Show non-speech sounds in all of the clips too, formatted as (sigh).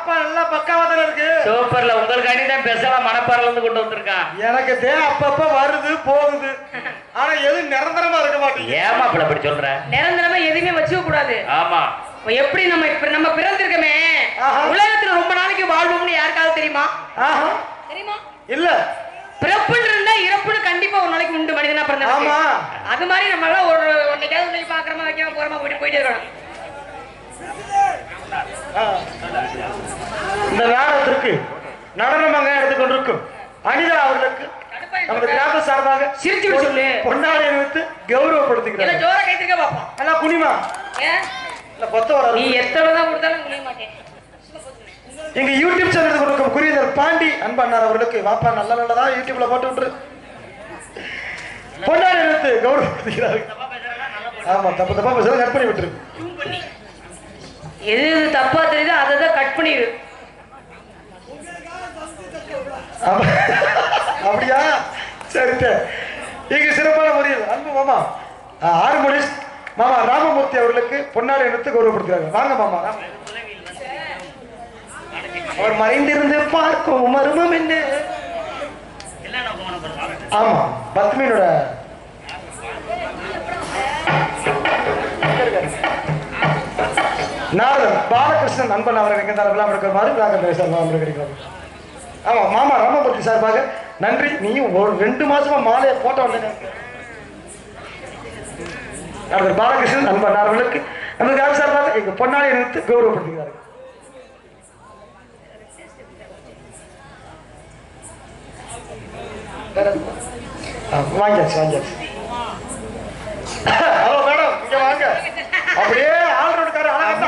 பாப்பா நல்லா பக்காவா தானே இருக்கு. சூப்பர்ல உங்களுக்காண்டி தான் பெசலா மணப்பாறையில இருந்து கொண்டு வந்திருக்கான் எனக்கு தே அப்பப்ப வருது போகுது. ஆனா எது நிரந்தரமா இருக்க மாட்டேங்குது. ஏமா அப்படி அப்படி சொல்ற? நிரந்தரமா எதுவுமே வச்சுக்க கூடாது. ஆமா. இப்ப எப்படி நம்ம இப்ப நம்ம பிறந்திருக்கோமே? ஆஹா. உலகத்துல ரொம்ப நாளைக்கு வாழ்வோம்னு யாருக்காவது தெரியுமா? ஆஹா. தெரியுமா? இல்ல. பிறப்புன்னு இருந்தா இறப்புன்னு கண்டிப்பா ஒரு நாளைக்கு உண்டு மனிதனா பிறந்த ஆமா. அது மாதிரி நம்ம எல்லாம் ஒரு ஒன்னைக்காவது பாக்குறோமா வைக்காம போறோமா போயிட்டு போயிட்டே இருக்கணும். இந்த நாடகத்திற்கு நடனமாக எடுத்து கொண்டிருக்கும். அனிதா அவர்களுக்கு நமது கிராம சார்பாக சிரிச்சு சொல்லு. பொன்னாடை வைத்து இல்ல கௌரவப்படுத்துகிறார் ஜோர கைத்திருக்க பாப்போம்? அண்ணா குனிமா. ஏன் இல்ல கொத்த வர நீ எத்தனை தான் கொடுத்தாலும் குனிய மாட்டேன். எங்க யூடியூப் சேனல் கொடுக்கும் குறியதர் பாண்டி அன்பண்ணார் அவர்களுக்கு வாப்பா நல்ல நல்லதா யூடியூப்ல போட்டு விட்டுரு. பொன்னாடை எடுத்து கௌரவப்படுத்துகிறார்கள் ஆமா தப்பு தப்பா கட் பண்ணி விட்டுரு. எது எது தப்பா தெரியுதோ அதை தான் கட் பண்ணிடு. ஆமா. அப்படியா? சரி. இங்க சிறப்பான முறையில் அன்பு மாமா ஆ, ஆறுமொழி மாமா ராமமூர்த்தி அவர்களுக்கு பொன்னாடை எடுத்து கௌரவப்படுத்துகிறாங்க. வாங்க மாமா. அவர் மறைந்திருந்து பார்க்கும் மர்மம் என்ன? ஆமா பத்மினோட நாரதன் பாலகிருஷ்ணன் நண்பன் அவரை எங்க தரலாம் இருக்கிற நாங்கள் பேசலாம் கிடைக்கிறார் ஆமா மாமா ராமமூர்த்தி சார்பாக நன்றி. நீயும் ஒரு ரெண்டு மாசமா மாலையை போட்ட வந்தேன் அவர் பாலகிருஷ்ணன் நண்பன் அவர்களுக்கு. நமக்கு சார்பாக எங்க பொன்னாளை நிறுத்து கௌரவப்படுத்துகிறார்கள் ஆ, வாங்கியாச்சு வாங்கியாச்சு ஹலோ மேடம் இங்க வாங்க. அப்படியே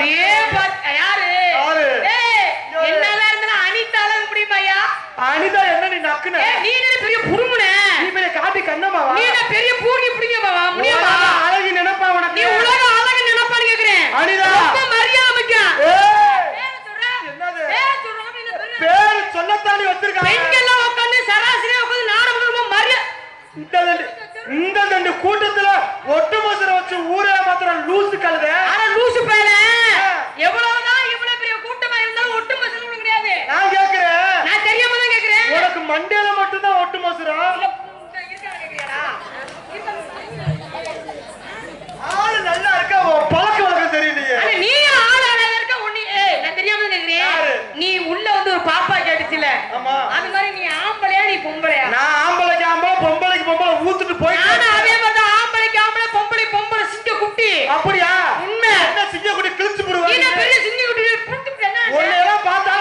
அப்படியே யாரு? என்னதான் இருந்தாலும் அனிதால முடியுமாயா அனிதா என்ன நீ நக்குன? நீ என்ன பெரிய புருமுன? நீ பெரிய காப்பி கண்ணமாவா நீ என்ன பெரிய அழகி நினைப்பா நீ உலக அழகு நினைப்பான்னு கேக்குறேன். அனிதா. ரொம்ப மரியாதை முக்கியம் ஏய், பேரை சொல்லத்தாண்டி வச்சிருக்காங்க. பெண்கள்லாம் உட்கார்ந்து சராசரியா உட்கார்ந்து நாடகம் மரியாதை இந்த இந்த தண்டு கூட்டத்துல ஒட்டு மோசர வச்சு ஊரே மாத்திரம் லூசு கழுத. ஆனா லூசு பையல எவ்வளவுதான் இவ்வளவு பெரிய கூட்டமா இருந்தாலும் ஒட்டு மசல் கூட கிடையாது நான் கேக்குறேன் நான் தெரியாம தான் கேக்குறேன் உனக்கு மட்டும்தான் ஒட்டு மோசரா ஆளு நல்லா இருக்கா? உன் பழக்க வழக்கம் தெரியலையே. நீ ஆள் அழகா இருக்க உன்னை நான் தெரியாம தான் கேக்குறேன்? நீ உள்ள வந்து ஒரு பாப்பா கேட்டுச்சுல. ஆமா. அது மாதிரி நீ ஆம்பளையா நீ பொம்பளையா? நான் ஆம்பளைக்கு ஆம்பளை பொம்பளைக்கு பொம்பளை ஊத்துட்டு நானும் போயிட்டு அதே மாதிரி தான் ஆம்பளைக்கு ஆம்பளை பொம்பளை பொம்பளை சிங்க குட்டி அப்படியா உண்மை. என்ன சிங்க குடி கிழிச்சு நீ என்ன போடுவாங்க பெரிய சிங்க குட்டி புடிச்சு என்ன உன்னை எல்லாம் பார்த்தா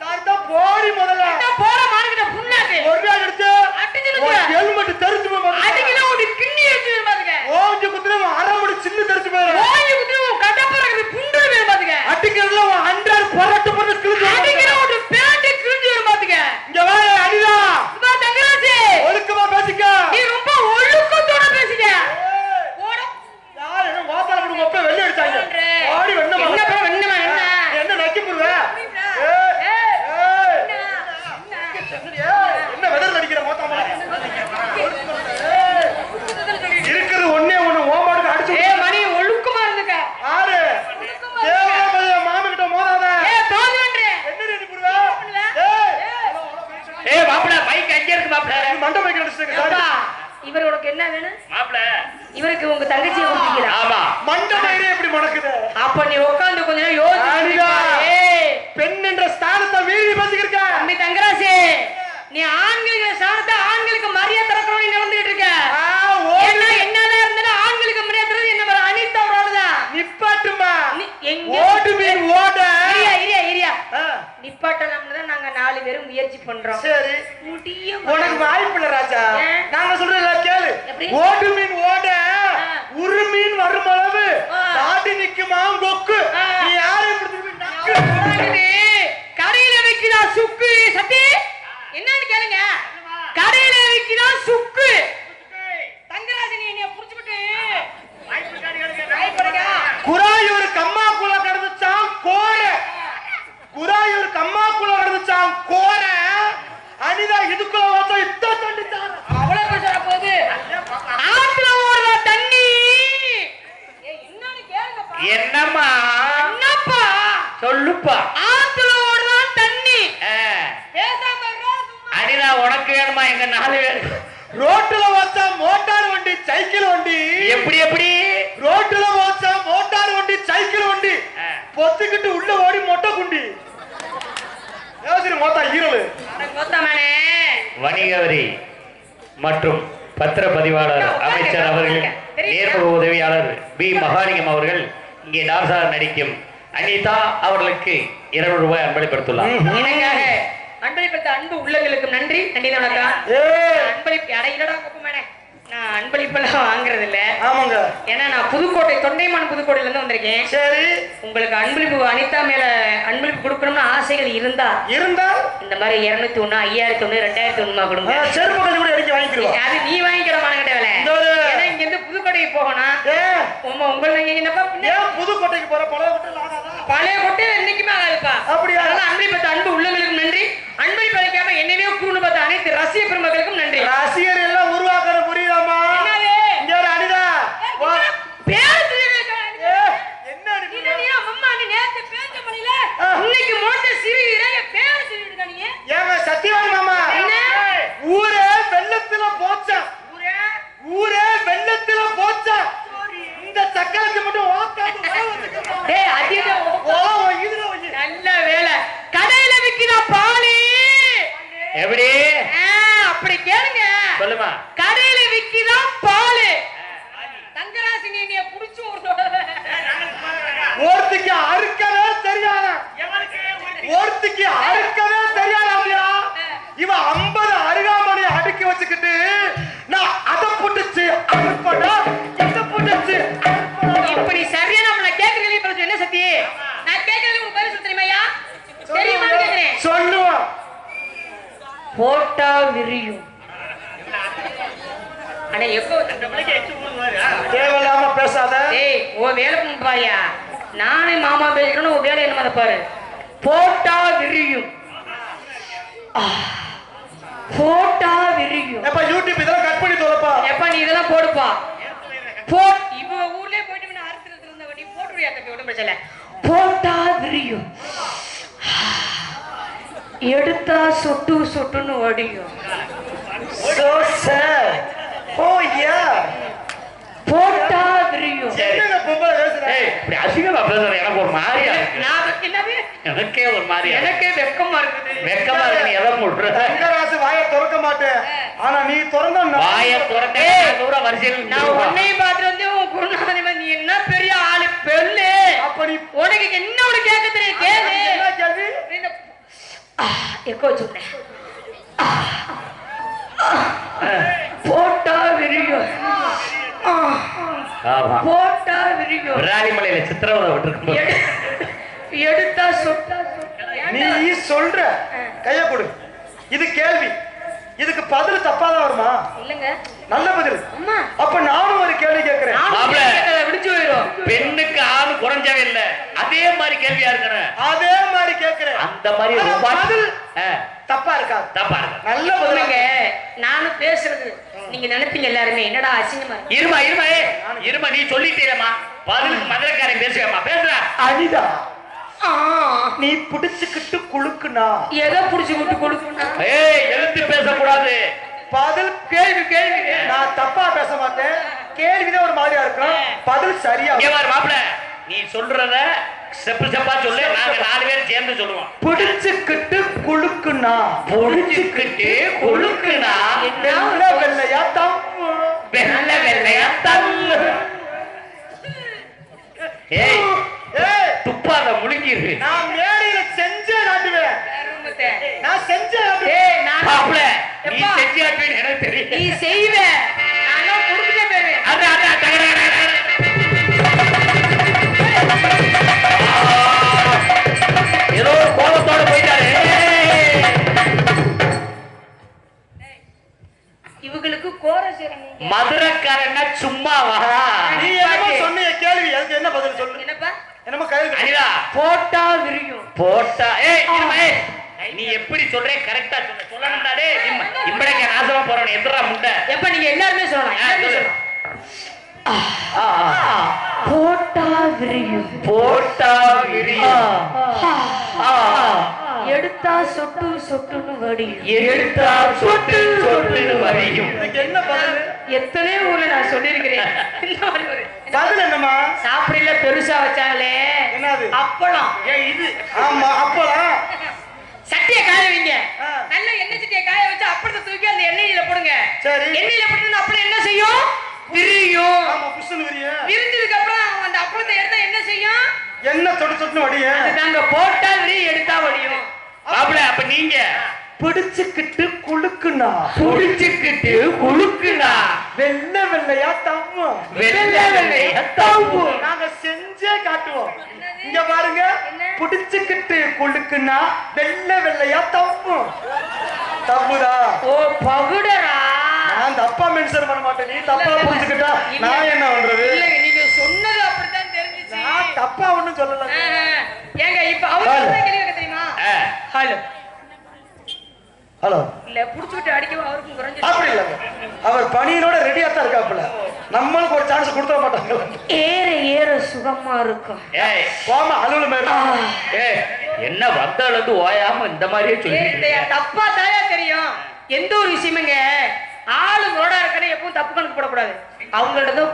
சார் தான் போடி முதல்ல நான் போற மார்க்கிட்ட புண்ணாக்கு ஒரு நாள் எடுத்து அடிச்சிருக்க. ஹெல்மெட் தெரிஞ்சு போய் அதுக்குதான் உன்னை கிண்ணி வச்சு பாத்துக்க ஓஞ்சி குத்துனா உன் அரை மணி சின்ன தெரிஞ்சு போயிடும் ஓய்வு குத்தி உன் கட்டப்பறக்கு புண்டு வேணும் பாத்துக்க அடிக்கிறதுல உன் அன்றார் புரட்டு புரட்டு கிழிச்சு அடிக்கிற போயிடும். ஒரு பேண்ட் கிழிஞ்சு வரும் பாத்துக்க இங்க வா அடிதா சும்மா தங்கராஜ் ஒழுக்கமா பேசிக்க நீ ரொம்ப ஒழுக்கத்தோட பேசுங்க ஏய், போட யார் என்ன வாத்தால விடு மொப்ப வெளிய அடிச்சாங்க ஆடி வெண்ணமா என்ன பா, வெண்ணமா, என்ன? என்ன நக்கி போடுவ ஏய், ஏய் ஏய் என்ன? என்ன வெதர் அடிக்கிற மொத்தமா இருக்குது ஒண்ணே ஒண்ணு ஓமாடுக்கு அடிச்சு ஏய், மணி ஒழுக்கமா இருந்துக்க ஆறு தேவையான மாமி கிட்ட மோதாத ஏய், தோல்வின்றே. என்ன நீ போடுவ ஏய் ஏய் மாப்பிள மைக் அங்கே இருக்கு மாப்பிள நீ மண்டை மைக்கு அடிச்சிட்டு அப்பா, இவர் உனக்கு என்ன வேணும் மாப்பிள இவருக்கு உங்க தங்கச்சியை கொடுத்தீங்களா ஆமா மண்டை மயிரே எப்படி மணக்குது அப்ப நீ உட்கார்ந்து கொஞ்ச நேரம் யோசிச்சு அனிதா. ஏய், பெண் பேசிக்கிருக்க தம்பி தங்கராசி நீ ஆண்களுக்கு சாணத்தை ஆண்களுக்கு மரியாதை தரக்கணும் நீ நடந்துகிட்டு இருக்க. ஏன்னா என்னதான் இருந்தாலும் ஆண்களுக்கு மரியாதை தரது என்ன வர அனிதாவோடதான் நிப்பாட்டுமா. நீ எங்க ஓடு மீன் ஓட. இரியா இரியா இரியா. நிப்பாட்டலாம்னு தான் நாங்க நாலு பேரும் முயற்சி பண்றோம். சரி. முடிய உனக்கு வாய்ப்பு இல்ல ராஜா? நாங்க சொல்றதுல கேளு? ஓடு மீன் ஓட. உரு மீன் வரும் அளவு. தாண்டி நிக்குமா கொக்கு. நீ யாரை பிடிச்சிட்டு போய் நக்கு? சுக்கு சத்தி? என்னன்னு கேளுங்க. கடையில விக்குதா சுக்கு. தங்கராஜன் என்னைய புடிச்சுக்கிட்டு. குராயூர் கம்மாக்குள்ள கிடந்துச்சான் கோர. குராயூர் கம்மாக்குள்ள கிடந்துச்சான் கோர. அனிதா இதுக்குள்ள வச்சா இத்த தண்டிச்சான் அவர்களுக்கு இருநூறு ரூபாய் அன்பளிப்படுத்துள்ளார். எனக்காக அன்பளிப்பத்த அன்பு உள்ளங்களுக்கும் நன்றி. நன்றி ஏ! அன்பளிப்பு அடையிலடா குப்பமானே. நான் அன்பளிப்பெல்லாம் வாங்குறது இல்ல ஆமாங்க. ஏன்னா நான் புதுக்கோட்டை தொண்டைமான் புதுக்கோட்டையில இருந்து வந்திருக்கேன். சரி. உங்களுக்கு அன்பளிப்பு அனிதா மேல அன்பளிப்பு கொடுக்கணும்னு ஆசைகள் இருந்தா இருந்தால்? இந்த மாதிரி இருநூத்தி ஒண்ணு ஐயாயிரத்தி ஒண்ணு ரெண்டாயிரத்தி ஒண்ணுமா கொடுங்க செருப்பு கூட வாங்கிக்கிடுவா. அது நீ வாங்கிக்கிற மானங்கிட்ட வேலை. ஏன்னா இங்க இருந்து புதுக்கோட்டைக்கு போகணும். உங்களை நீங்க என்னப்பா புதுக்கோட்டைக்கு போற? ஆகாதா பழைய கொட்டை என்னைக்குமே ஆகாதுப்பா அப்படியா? அதனால அன்பளிப்பத்த அன்பு உள்ளங்களுக்கும் நன்றி. அன்பளிப்பு அளிக்காம என்னவே கூண்டு பார்த்த அனைத்து ரசிக பெருமக்களுக்கும் நன்றி. ரசிகர் எல்லாம் உருவாக்குற புரியுதாமா? இங்க ஒரு அனிதா. இன்னைக்கு மோட்ட இறைய பேரு சொல்லிட்டு ஏங்க சத்தியவான் மாமா? ஊரே வெள்ளத்துல போச்சா? ஊரே வெள்ளத்துல போச்சா? இந்த சக்கரத்தை மட்டும் ஓ இதுல போட்டா விரியும். எப்ப யூடியூப் இதெல்லாம் கட் பண்ணி தொலைப்பா. எப்ப நீ இதெல்லாம் போடுப்பா. போட் இவ ஊர்லயே போயிட்டு நான் அறுத்துறது இருந்த நீ போட்டுறியா தம்பி? ஒன்றும் பிரச்சனை. போட்டா விரியும். எடுத்தா சொட்டு சொட்டுன்னு வடியும் So sad. போட்டா? ஏய் இப்படி அசிங்கமா பேசுற எனக்கு ஒரு மாதிரியா நான் என்னது எனக்கே ஒரு மாதிரியா இருக்கு. எனக்கே வெக்கமா இருக்குது. வெக்கமா இருக்கு நீ எதை முடுற தங்கராசு வாயை திறக்க மாட்டேன். ஆனா நீ திறந்தா வாய துறக்க தூரம் வரிசையில் நான். உன்னையும் பார்த்துட்டு வந்து உன் குருநாதனை வந்து நீ என்ன பெரிய ஆளு பெல்லு? அப்ப நீ உனக்கு என்ன உனக்கு கேட்க தெரியும் கேளு. என்ன கேள்வி? எக்கோ சொன்னேன். போட்டா விரியும் போட்டா விரியும் விராலிமலையில சித்திரவதை விட்டுருக்கும். எடு- எடுத்தா சொட்டா நீ சொல்ற. கைய கொடு. இது கேள்வி. இதுக்கு பதில் தப்பாதான் வருமா? இல்லங்க. நல்ல பதில். அம்மா. அப்ப நானும் ஒரு கேள்வி. கேட்கறத விடிச்சு போயிடும் பெண்ணுக்கு ஆண் குறைஞ்சவே இல்ல. அதே மாதிரி கேள்வியா இருக்கிறேன் அதே மாதிரி கேட்கிறேன். அந்த மாதிரி பதில் தப்பா இருக்காது. தப்பா இருக்கு நல்ல பதில் சொல்லுங்க. நானும் பேசுறது நீங்க நினைப்பீங்க எல்லாருமே என்னடா அசிங்கமா இருக்கு. இருமா இருமா ஏ இருமா நீ சொல்லிட்டேமா பதிலுக்கு மதுரைக்காரன் பேசுவேமா பேசுறா அனிதா. ஆ, நீ புடிச்சுக்கிட்டு குலுக்குனா. எதை புடிச்சு விட்டு கொடுக்கணும் ஏய் எழுத்து பேசக்கூடாது. பதில் கேள்வி கேள்வி. நான் தப்பா பேச மாட்டேன். கேள்விதான் ஒரு மாதிரியா இருக்கும். பதில் சரியா மாப்பிள. நீ சொல்றத செப்பு செப்பா சொல்லு. நாங்க நாலு பேரும் சேர்ந்து சொல்லுவோம். பிடிச்சுக்கிட்டு குலுக்குனா புடிச்சுக்கிட்டு குழுக்குனா வெள்ளை வெள்ளையா தம்மு வெள்ள வெள்ளையா தள்ளு. ஏய் துப்பாத முழுங்கிரு. நான் மேடையில செஞ்சே நாட்டுவேன் நான் செஞ்சே நாட்டுவேன் ஏய், நான் நீ? செஞ்சு காட்டுவேன்னு எனக்கு நீ தெரியும் செய்வ. நானும் மதுரைக்காரன்னா சும்மாவா நீ என்னமோ சொன்னிய கேள்வி அதுக்கு என்ன பதில் சொல்லு. என்னப்பா? என்னமோ அனிதா. போட்டா விரியும். போட்டா. ஏய் ஏய் நீ எப்படி சொல்றே கரெக்டா சொல்ல. சொல்லணும்டா டேய் இம்படைக்க நாசமா போறவன எதிரா முண்டை. எப்ப நீங்க எல்லாருமே சொல்லலாம் எல்லாருமே சொல்லு. சொல்லலாம். போட்டா விரியும். போட்டா விரியும். ஆ. எடுத்தா சொட்டு சொட்டுன்னு வடியும். எடுத்தா சொட்டு சொட்டுன்னு இதுக்கு என்ன பதில்? எத்தனை ஊர்ல நான் சொல்லியிருக்கிறேன்? (laughs) பதில் என்னம்மா? சாப்பிடல பெருசா வச்சாங்களே. என்னது? அப்பளம். இது. ஆமா அப்பலாம் சட்டியை காய வைங்க. நல்ல எண்ணெய் சட்டியை காய வச்சு அப்பளத்தை தூக்கி அந்த எண்ணெயில போடுங்க. சரி. எண்ணெயில போட்டு அப்பளம் என்ன செய்யும்? விரியும். ஆமா புஷ்ஷுன்னு விரிய விரிஞ்சதுக்கு அப்புறம் அந்த அப்பளத்தை எடுத்தா என்ன செய்யும்? என்ன தொட்டு தொட்டுன்னு வடிய நாங்க போட்டா விரி எடுத்தா வடியும். மாப்பிள அப்ப நீங்க. பிடிச்சுக்கிட்டு குளுக்குனா புடிச்சுக்கிட்டு குழுக்குனா வெள்ளை வெள்ளையா தம்மு வெள்ளை வெள்ளையா தம்மு. நாங்க செஞ்சே காட்டுவோம். இங்க பாருங்க? பிடிச்சுக்கிட்டு குளுக்குனா வெள்ளை வெள்ளையா தம்மு தம்முதா ஓ பகுடரா நான் தப்பா மென்ஷன் பண்ண மாட்டேன். நீ தப்பா இல்ல, இல்ல. புரிஞ்சுக்கிட்டா இல்ல. நான் என்ன பண்றது? இல்லைங்க நீங்க சொன்னது அப்படித்தான் தெரிஞ்சுச்சு. நான் தப்பா ஒண்ணும் சொல்லல. ஏங்க இப்ப அவர் கேட்க தெரியுமா? ஹலோ. ஹலோ. இல்ல புடிச்சு விட்டு அடிக்கவும் அவருக்கும் குறைஞ்சு அப்படி இல்லைங்க. அவர் பணியினோட ரெடியா தான் இருக்காப்புல. நம்மளுக்கு ஒரு சான்ஸ் கொடுத்துட மாட்டாங்க. ஏற ஏற சுகமா இருக்கும் ஏய். போமா அலுவல மேல. ஏய் என்ன வந்தால இருந்து ஓயாம இந்த மாதிரியே இந்த தப்பா தாயா தெரியும். எந்த ஒரு விஷயமுங்க? ஆளு ரோடா இருக்கணும் எப்பவும் தப்பு கணக்கு போடக்கூடாது. அவங்கள்ட்ட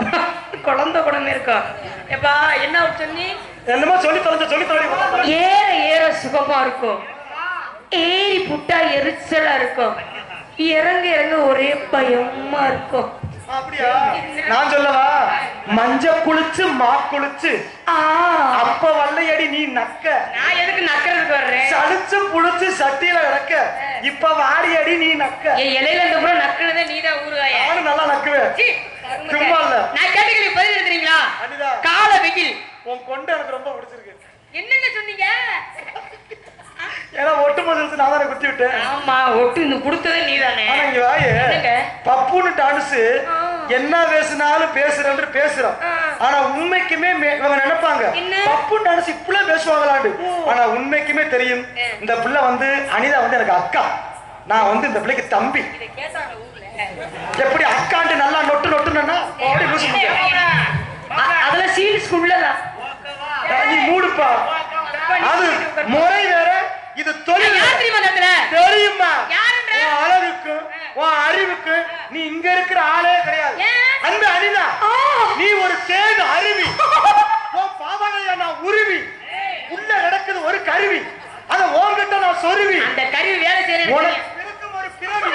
குழந்தை குடமே இருக்கும் எப்பா என்ன சொன்னி? என்னமோ சொல்லி தொலைஞ்ச சொல்லி தொலை ஏற ஏற சுகமா இருக்கும். ஏறி புட்டா எரிச்சலா இருக்கும். இறங்க இறங்க ஒரே பயமா இருக்கும். அப்படியா? நான் சொல்லவா? மஞ்ச குளிச்சு மா குளிச்சு. அப்ப வல்லையடி நீ நக்க. நான் எதுக்கு நக்கறதுக்கு வர்றேன்? சலிச்சு புளிச்சு சட்டியில இறக்க இப்ப வாடி அடி நீ நக்க. இலையில இருந்து கூட நக்குனதே நீதான் ஊறுகாய? நானும் நல்லா நக்குவேன். சும்மா இல்ல. நான் கேட்ட கேள்வி பதில் கால வெயில். உன் கொண்டு எனக்கு ரொம்ப பிடிச்சிருக்கு. என்னங்க சொன்னீங்க? ஏன்னா ஒட்டு முதல்ல நான் தானே குத்தி விட்டேன். ஆமா ஒட்டு இந்த கொடுத்ததே நீதானே. ஆனா இங்க வாயே என்னங்க? பப்புன்னு டான்ஸ் ஆ. என்ன பேசினாலும் பேசுறேன்னு பேசுறோம். ஆனா உண்மைக்குமே இவங்க நினைப்பாங்க? பப்பு டான்ஸ் இப்படியே பேசுவாங்களாண்டு. ஆனா உண்மைக்குமே தெரியும் இந்த பிள்ளை வந்து அனிதா வந்து எனக்கு அக்கா. நான் வந்து இந்த பிள்ளைக்கு தம்பி. எப்படி அக்காண்டு நல்லா நொட்டு நொட்டுனா. அ- அதெல்லாம் சீல்ஸ் உள்ளதான் நீ மூடுப்பா. அது முறை வேற இது தொழில். தெரியுமா? உன் அழகுக்கும் உன் அறிவுக்கும் நீ இங்க இருக்கிற ஆளே கிடையாது? அந்த அனிதா. நீ ஒரு தேடு அருவி. உன் பாவாடையா நான் உருவி. உள்ள நடக்குது ஒரு கருவி. அத உன்கிட்ட நான் சொருவி. அந்த கருவி வேலை செய்யறேன் உனக்கு இருக்கும் ஒரு பிறவி.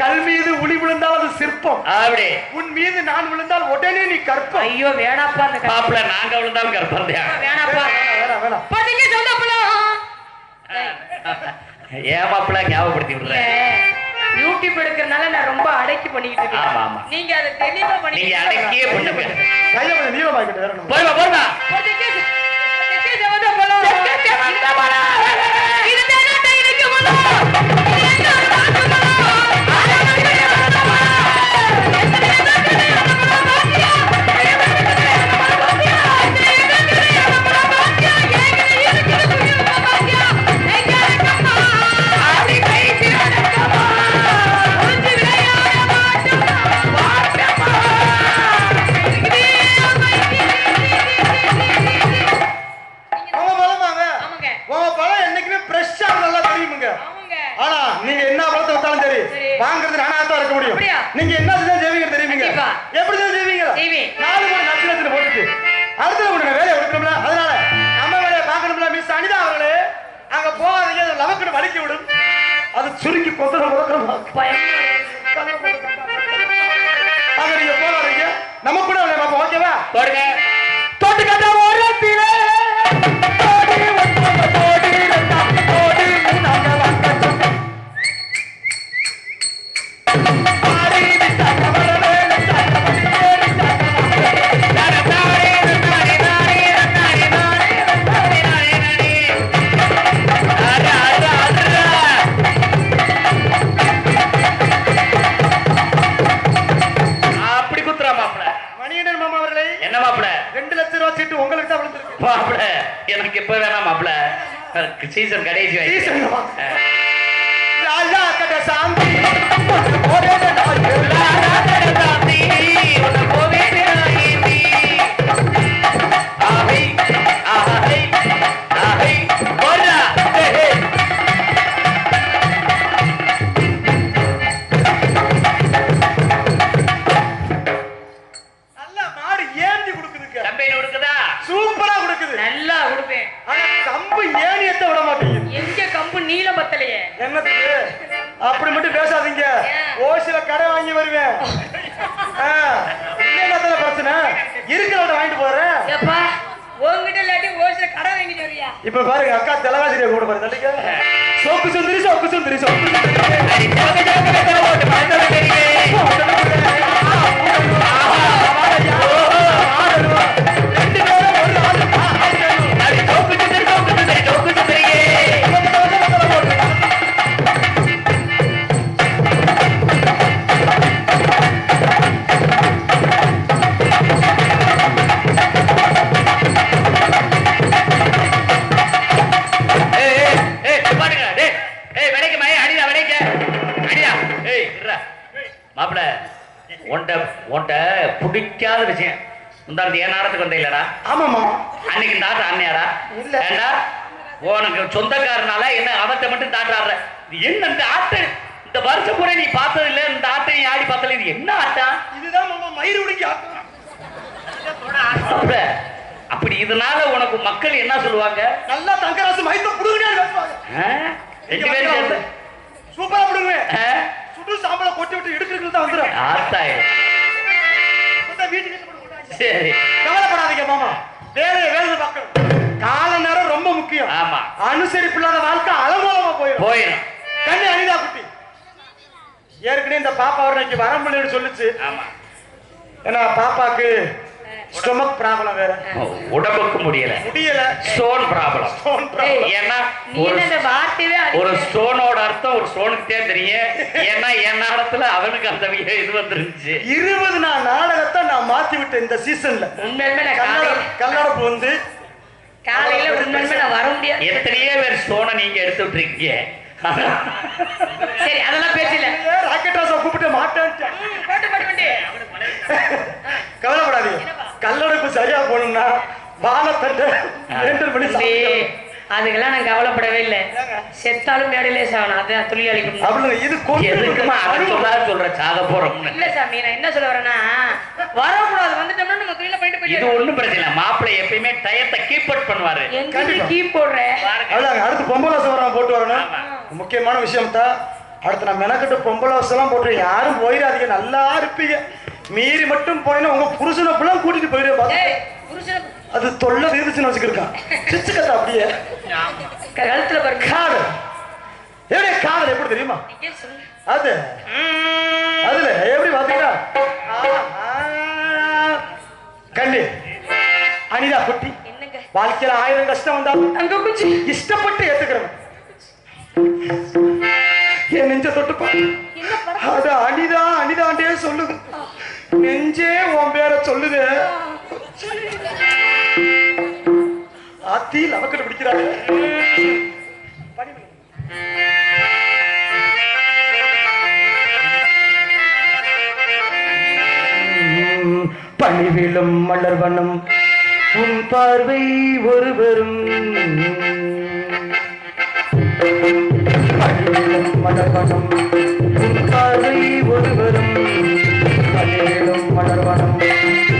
கல் மீது உளி விழுந்தால் அது சிற்பம். அப்படி. உன் மீது நான் விழுந்தால் உடனே நீ கற்பம். ஐயோ வேணாப்பா அந்த. மாப்பிள நாங்க விழுந்தாலும் கற்பந்தியா வேணாப்பா. பாத்தீங்க சொந்தப்பழம் ஏன் மாப்பிள ஞாபகப்படுத்தி விடுறேன்? யூடியூப் எடுக்கிறனால நான் ரொம்ப அடக்கி பண்ணிக்கிட்டு இருக்கேன். நீங்க அதை தெளிவா பண்ணி நீங்க அடக்கியே பண்ணுங்க கையை கொஞ்சம் நீளமாக்கிட்டு வேற ஒண்ணும் இல்ல. போய்வா போய்வா உங்க அது லவக்குன்னு வலிக்கி விடும். அது சுருங்கி நீங்க போகாதீங்க நம்ம கூட ஓகேவா? போடுங்க. தொட்டு எனக்கு இப்ப வேணாம் மாப்பிள சீசன் கடைசி. ஆ. ராஜா கட்ட சாமி, என்னத்துல பிரச்சனை? இருக்கிறவட வாங்கிட்டு போறேன். உங்ககிட்ட இல்லாட்டி ஓசில கடை வாங்கிட்டு வரியா? இப்ப பாருங்க அக்கா தெலவாசிரியா கூட பாருங்க சோப்பு சுந்தரி சோப்பு சுந்தரி சோப்பு அப்படி இதனால உனக்கு மக்கள் என்ன சொல்லுவாங்க? நல்லா தங்கராசு மயித்த சேர்ந்து. சூப்பரா புடுங்குவேன் ஆ? சுடு சாம்பல கொட்டி விட்டு இடுக்கிறதுக்கு தான் வந்துடும் ஆத்தாய். சரி. கவலைப்படாதீங்க மாமா. வேலையை வேலை பார்க்கணும். கால நேரம் ரொம்ப முக்கியம். ஆமா. அனுசரிப்பு இல்லாத வாழ்க்கை அலங்கோலமா போயிடும். போயிடும். கண்ணு அனிதா குட்டி. ஏற்கனவே இந்த பாப்பா ஒரு இன்னைக்கு வர சொல்லுச்சு. ஆமா. ஏன்னா பாப்பாக்கு ஸ்டொமக் ப்ராப்ளம் வேற. உடம்புக்கு முடியல. முடியல. ஸ்டோன் ப்ராப்ளம் ஸ்டோன் ப்ராப்ளம் ஏன்னா நீ ஒரு என்ன இந்த வார்த்தையே ஒரு அடிக்கிற? ஸ்டோனோட அர்த்தம் ஒரு ஸ்டோனுக்கு தான் தெரியும். ஏன்னா என் நேரத்துல அவனுக்கு அந்த இது வந்துருந்துச்சு இருபது நாள் நாடகத்தை நான் மாத்தி விட்டேன் இந்த சீசன்ல காலையில கல்லடப்பு வந்து காலையில உண்மையுமே நான் வர முடியாது. எத்தனையோ பேர் ஸ்டோனை நீங்க எடுத்து விட்டுருக்கீங்க. சரி அதெல்லாம் பேசல ராக்கெட் ராசா கூப்பிட்டு போட்டு கவலைப்படாதீங்க. கல்லடப்பு சரியா போகணும்னா வானத்தட்டை மெயின்டைன் பண்ணி. அதுக்கெல்லாம் நான் கவலைப்படவே இல்லை. செத்தாலும் மேடையிலே சாகணும் அதான் தொழிலாளி குடும்பம். அப்படின்னு இது எதுக்குமா அவன் சொல்லாத சொல்ற சாக போறோம்னு இல்ல சாமி நான் என்ன சொல்ல வரேன்னா வரக்கூடாது. வந்துட்டோம்னா நம்ம தொழில பண்ணிட்டு இது போயிட்டு ஒண்ணும் பிரச்சனை இல்லை. மாப்பிள்ளை எப்பயுமே டயத்தை கீப் அவுட் பண்ணுவாரு. எங்க கண்டிப்பா. கீ போடுற? பாருங்க. அவ்வளவுதாங்க. அடுத்து பொம்பளை போட்டு வரணும். முக்கியமான விஷயம் தான் அடுத்து நான் மெனக்கட்டு பொம்பளை வசலாம் போட்டு யாரும் போயிடாதீங்க. நல்லா இருப்பீங்க. மீறி மட்டும் போயினா உங்க புருஷனை புள்ள கூட்டிட்டு போயிடுவேன் அது தொல்லை இருந்துச்சுன்னு வச்சுக்கிருக்கான். சிச்சு கத்த அப்படியே கழுத்துல காதல். எப்படி காதல் எப்படி தெரியுமா. அது. அதுல எப்படி பாத்தீங்கன்னா? கண்ணு. அனிதா குட்டி. வாழ்க்கையில ஆயிரம் கஷ்டம் வந்தாலும் அங்க இஷ்டப்பட்டு ஏத்துக்கிறவன். என் நெஞ்ச தொட்டு பாரு என்ன படம்? அது அனிதா அனிதாண்டே சொல்லுது. நெஞ்சே உன் பேரை சொல்லுது. அத்தியில் நமக்கு பிடிக்கிறாங்க பணிவிலும் மலர்வனம் உன் பார்வை ஒருவரும். பணிவிலும் மலர்வனம் உன் பார்வை ஒருவரும். பணிவிலும் மலர்வனம்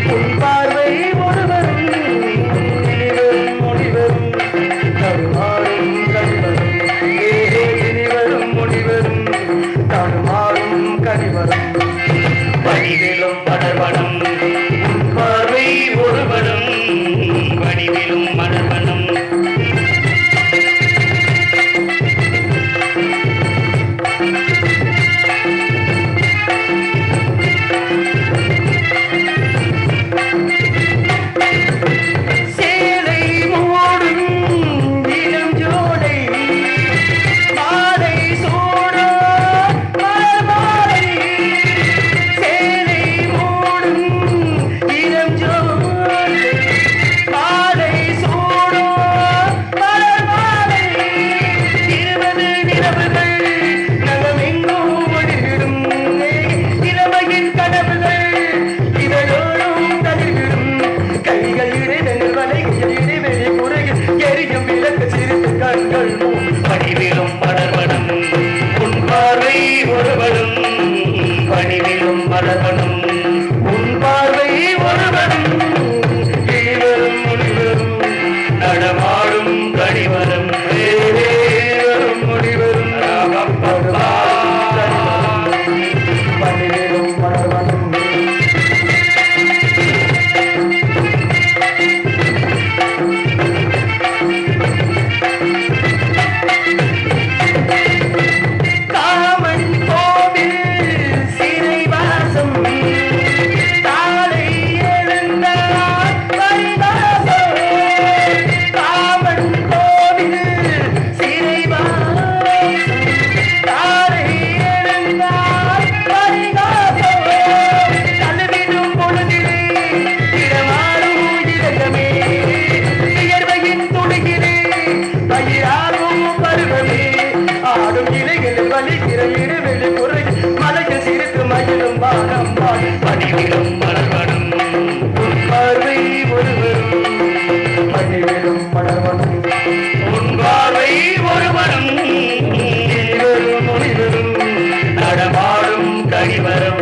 இனிவரும்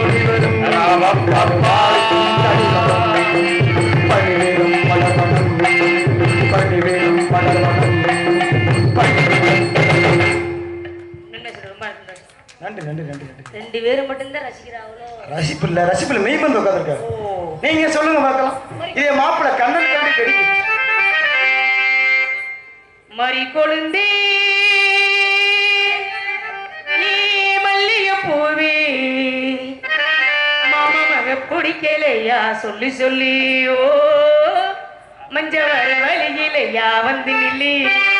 ஒளிவரும் ராமப்பா பண்ணிவிடும் மலர்வனம் பண்ணிவிடும் மலர்வனம் நன்றி சார், ரொம்ப நன்றி. நன்றி நன்றி நன்றி நன்றி. ரெண்டு பேரும் மட்டும்தான் ரசிக்கிறாங்களோ? ரசிப்பு இல்ல ரசிப்புல மெய் வந்து உட்காந்துருக்காரு ஓ. நீங்க சொல்லுங்க பார்க்கலாம். இதே மாப்பிள்ள கண்ணன் கண்டி கிடைக்கும் மறி கொழுந்தே. பூவே. மாமா மக பிடிக்கலையா? சொல்லி சொல்லியோ. மஞ்ச வர வழியிலையா? வந்து நில்லியே